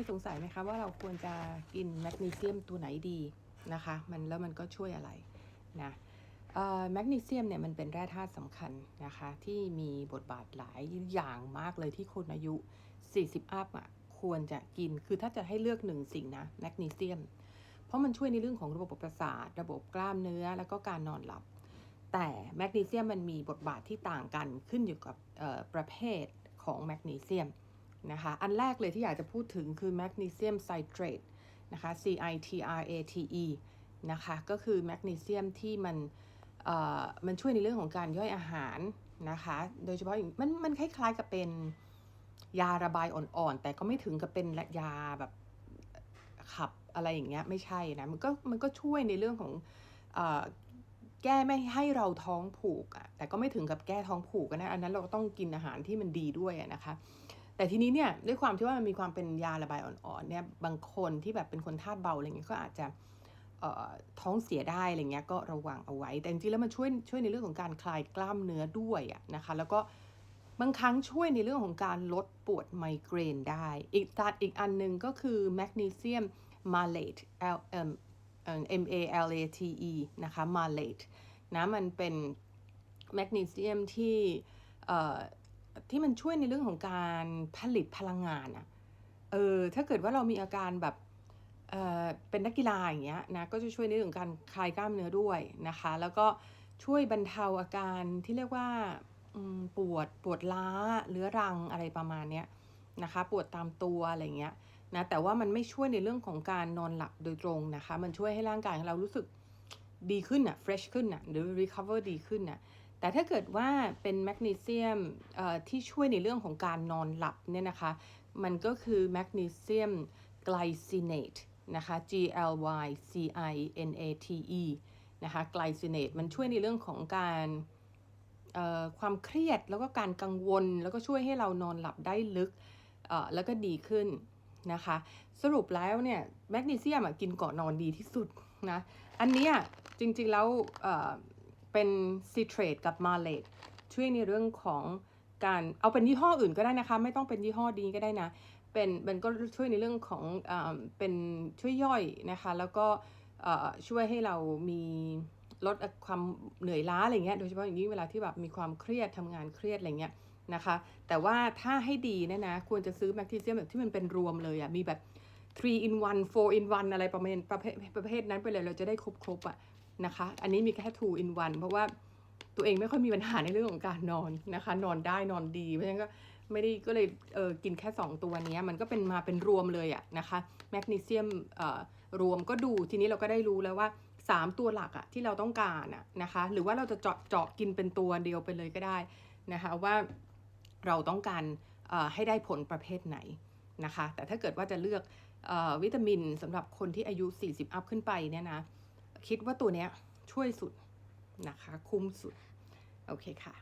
ยสงสัยไหมคะว่าเราควรจะกินแมกนีเซียมตัวไหนดีนะคะ มันแล้วมันก็ช่วยอะไรนะแมกนีเซียมเนี่ยมันเป็นแร่ธาตุสำคัญนะคะ ที่มีบทบาทหลายอย่างมากเลยที่คนอายุ 40 อัพอะควรจะกินคือถ้าจะให้เลือกหนึ่งสิ่งนะแมกนีเซียม เพราะมันช่วยในเรื่องของระบบประสาท ระบบกล้ามเนื้อแล้วก็การนอนหลับ แต่แมกนีเซียมมันมีบทบาทที่ต่างกันขึ้นอยู่กับประเภทของแมกนีเซียม นะคะ อันแรกเลยที่อยากจะพูดถึงคือแมกนีเซียมไซเตรตนะคะ C I T R A T E นะคะ ก็คือแมกนีเซียมที่มันมันช่วยในเรื่องของการย่อยอาหารนะคะ โดยเฉพาะมันมันคล้ายๆกับเป็นยาระบายอ่อนๆ แต่ก็ไม่ถึงกับเป็นยาแบบขับอะไรอย่างเงี้ยไม่ใช่นะ มันก็มันก็ช่วยในเรื่องของอแก้ไม่ให้เราท้องผูกอะแต่ก็ไม่ถึงกับแก้ท้องผูกนะ อันนั้นเราก็ต้องกินอาหารที่มันดีด้วยนะคะ แต่ทีนี้เนี่ยด้วยความที่ว่ามันมีความเป็นยาระบายอ่อนๆเนี่ยบางคนที่แบบเป็นคนธาตุเบาอะไรเงี้ยก็อาจจะท้องเสียได้อะไรเงี้ยก็ระวังเอาไว้ แต่จริงๆแล้วมันช่วยช่วยในเรื่องของการคลายกล้ามเนื้อด้วยะนะคะ แล้วก็บางครั้งช่วยในเรื่องของการลดปวดไมเกรนได้ อีกตัดอีกอันหนึ่งก็คือแมกนีเซียมมาเลต L M M A L A T E นะคะมาเลตนะมันเป็นแมกนีเซียมที่ ที่มันช่วยในเรื่องของการผลิตพลังงานอะเออถ้าเกิดว่าเรามีอาการแบบเอ่อเป็นนักกีฬาอย่างเงี้ยนะก็จะช่วยในเรื่องของการคลายกล้ามเนื้อด้วยนะคะ แล้วก็ช่วยบรรเทาอาการที่เรียกว่าปวดปวดล้าเรื้อรังอะไรประมาณเนี้ยนะคะปวดตามตัวอะไรเงี้ยนะแต่ว่ามันไม่ช่วยในเรื่องของการนอนหลับโดยตรงนะคะ มันช่วยให้ร่างกายของเรารู้สึกดีขึ้นอะ fresh ขึ้นอะหรือ recover ดีขึ้นอะ แต่ถ้าเกิดว่าเป็นแมกนีเซียมที่ช่วยในเรื่องของการนอนหลับเนี่ยนะคะ มันก็คือแมกนีเซียมไกลซิเนตนะคะ G L Y C I N A T E นะคะไกลซิเนตมันช่วยในเรื่องของการความเครียดแล้วก็การกังวล แล้วก็ช่วยให้เรานอนหลับได้ลึกแล้วก็ดีขึ้นนะคะ สรุปแล้วเนี่ยแมกนีเซียมกินก่อนนอนดีที่สุดนะ อันนี้จริงๆแล้ว เป็นซิเทรตกับมาเลตช่วยในเรื่องของการเอาเป็นยี่ห้ออื่นก็ได้นะคะ ไม่ต้องเป็นยี่ห้อดีก็ได้นะ เป็นมันก็ช่วยในเรื่องของเอเป็นช่วยย่อยนะคะ แล้วก็อ่อช่วยให้เรามีลดความเหนื่อยล้าอะไรเงี้ยโดยเฉพาะอย่างยิ่งเวลาที่แบบมีความเครียดทำงานเครียดอะไรเงี้ยนะคะ แต่ว่าถ้าให้ดีนะนะ ควรจะซื้อแมกนีเซียมแบบที่มันเป็นรวมเลยอะมีแบบ3 in 1 4 in 1 อะไรประเภทประเภทประเภทนั้นไปเลยเราจะได้ครบครบๆอะ นะคะ อันนี้มีแค่2 in 1เพราะว่าตัวเองไม่ค่อยมีปัญหาในเรื่องของการนอนนะคะ นอนได้นอนดี เพราะฉะนั้นก็ไม่ได้ก็เลยเออกินแค่ 2 ตัวนี้มันก็เป็นมาเป็นรวมเลยอะนะคะแมกนีเซียมเอ่อรวมก็ดูทีนี้เราก็ได้รู้แล้วว่า 3 ตัวหลักอะที่เราต้องการอะนะคะ หรือว่าเราจะเจาะเจาะกินเป็นตัวเดียวไปเลยก็ได้นะคะว่าเราต้องการให้ได้ผลประเภทไหนนะคะ แต่ถ้าเกิดว่าจะเลือกออวิตามินสำหรับคนที่อายุ 40 อัพขึ้นไปเนี่ยนะ คิดว่าตัวเนี้ยช่วยสุดนะคะ คุ้มสุด โอเคค่ะ